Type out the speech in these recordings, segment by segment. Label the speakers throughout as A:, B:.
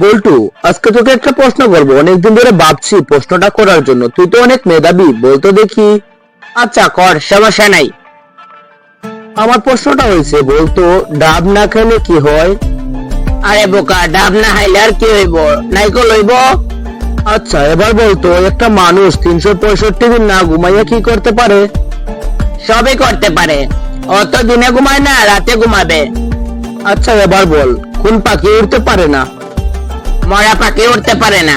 A: বল্টু, আজকে তোকে একটা প্রশ্ন করব। অনেকদিন ধরে ভাবছি প্রশ্নটা করার জন্য। তুই তো অনেক মেধাবী বলতো দেখি।
B: আচ্ছা কর, সমস্যা নাই।
A: আমার প্রশ্নটা হয়েছে, বলতো, ডাব না খেলে কি হয়?
B: আরে বোকা, ডাব না হাইলে আর কি হইব? নাইকো লইব?
A: আচ্ছা এবার বলতো, একটা মানুষ তিনশো পঁয়ষট্টি দিন না ঘুমাইয়া কি করতে পারে?
B: সবই করতে পারে। অত দিনে ঘুমায় না, রাতে ঘুমাবে।
A: আচ্ছা এবার বল, কোন পাখি উড়তে পারে না?
B: মরা পাখি উঠতে পারে না।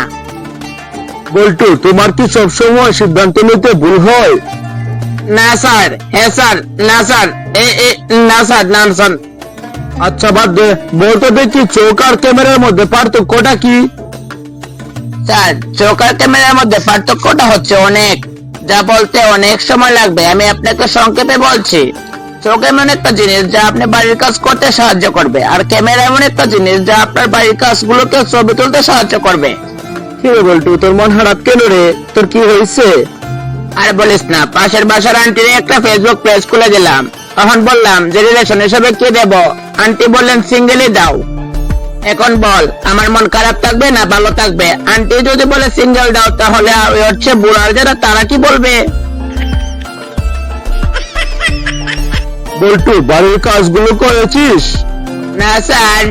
A: বল্টু তোমার কি সবসময় সিদ্ধান্ত নিতে ভুল হয়?
B: না স্যার হ্যাঁ স্যার না স্যার এ এ না স্যার না স্যার।
A: আচ্ছা বাদ দে। বলতো দেখি চোখ আর ক্যামেরার মধ্যে পার্থক্যটা কি?
B: স্যার চোখ আর ক্যামেরার মধ্যে পার্থক্যটা হচ্ছে অনেক। যা বলতে অনেক সময় লাগবে আমি আপনাকে সংক্ষেপে বলছি। চোখ এমন একটা জিনিস যা আপনি বাড়ির কাজ করতে সাহায্য করবে আর ক্যামেরা এমন একটা জিনিস যা আপনার বাড়ির কাজগুলোকে ছবি তুলতে সাহায্য করবে।
A: কি রে বল্টু তোর মন খারাপ কেন রে? তোর কি হয়েছে?
B: আর বলিস না পাশের বাসার আন্টির একটা ফেসবুক পেজ খুলে দিলাম। তখন বললাম যে রিলেশন হিসেবে কি দেব? আন্টি বললেন সিঙ্গেলই দাও। এখন বল আমার মন খারাপ থাকবে না ভালো থাকবে? আন্টি যদি বলে সিঙ্গেল দাও তাহলে ওই হচ্ছে বুড়ার যারা তারা কি বলবে?
A: বল্টু বাড়ির কাজগুলো করেছিস?
B: না স্যার।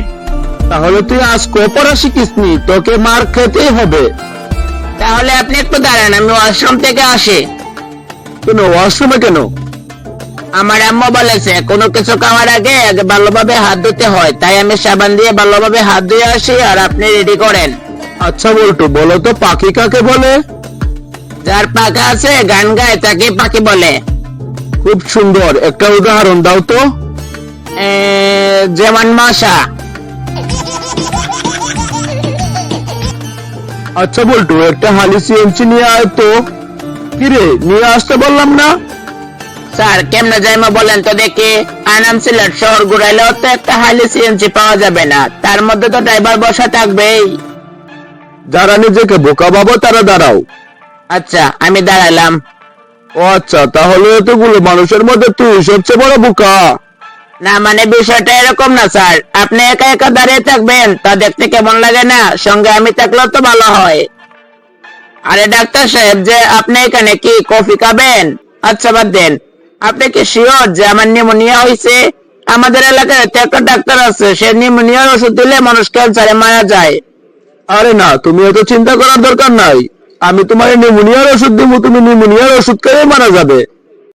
A: তাহলে তুই আজ কপরা শিখিসনি তোকে মার খেতেই হবে।
B: তাহলে আপনি একটু দাঁড়ান আমি ওয়াশরুম থেকে আসি।
A: কেন ওয়াশরুমে কেন?
B: আমার আম্মু বলেছে কোনো কিছু খাওয়ার আগে আগে ভালোভাবে হাত ধুতে হয় তাই আমি সাবান দিয়ে ভালোভাবে হাত ধুয়ে আসি আর আপনি রেডি করেন।
A: আচ্ছা বল্টু বলো তো পাখি কাকে বলে?
B: যার পাখা আছে গান গায় তাকে পাখি বলে।
A: খুব সুন্দর। একটা উদাহরণ দাও তো।
B: যেমন মশা।
A: আচ্ছা বল্টু একটা হালি সিএনসি নিয়ে আয় তো। কিরে নিয়ে আসতে বললাম না?
B: স্যার কেমনে যাইমো বলেন তো দেখি। আনাম সিলেট শহর ঘুরাইলেও তো একটা হাইলি সিএনজি পাওয়া যাবে না। তার মধ্যে তো ড্রাইভার বসা থাকবেই।
A: যারা নিজেকে বোকা ভাবো তারা দাঁড়াও।
B: আচ্ছা আমি দাঁড়ালাম।
A: ও আচ্ছা তাহলে এতগুলো মানুষের মধ্যে তুই সবচেয়ে বড় বোকা।
B: না মানে বিষয়টা এরকম না স্যার। আপনি একা একা দাঁড়িয়ে থাকবেন তা দেখতে কেমন লাগে না? সঙ্গে আমি থাকলেও তো ভালো হয়। আরে ডাক্তার সাহেব যে আপনি এখানে কি কফি খাবেন? আচ্ছা বাদ দেন। আপনি কি শিওর যে আমার নিউমোনিয়া হয়েছে আমাদের এলাকায় তো একটা ডাক্তার আছে সে নিউমোনিয়ার ওষুধ দিলে মানুষ ক্যান্সারে মারা যায়।
A: আরে না তুমি এত চিন্তা করার দরকার নাই। আমি তোমার নিউমোনিয়ার ওষুধ দিব তুমি নিউমোনিয়ার ওষুধ খেয়ে মারা যাবে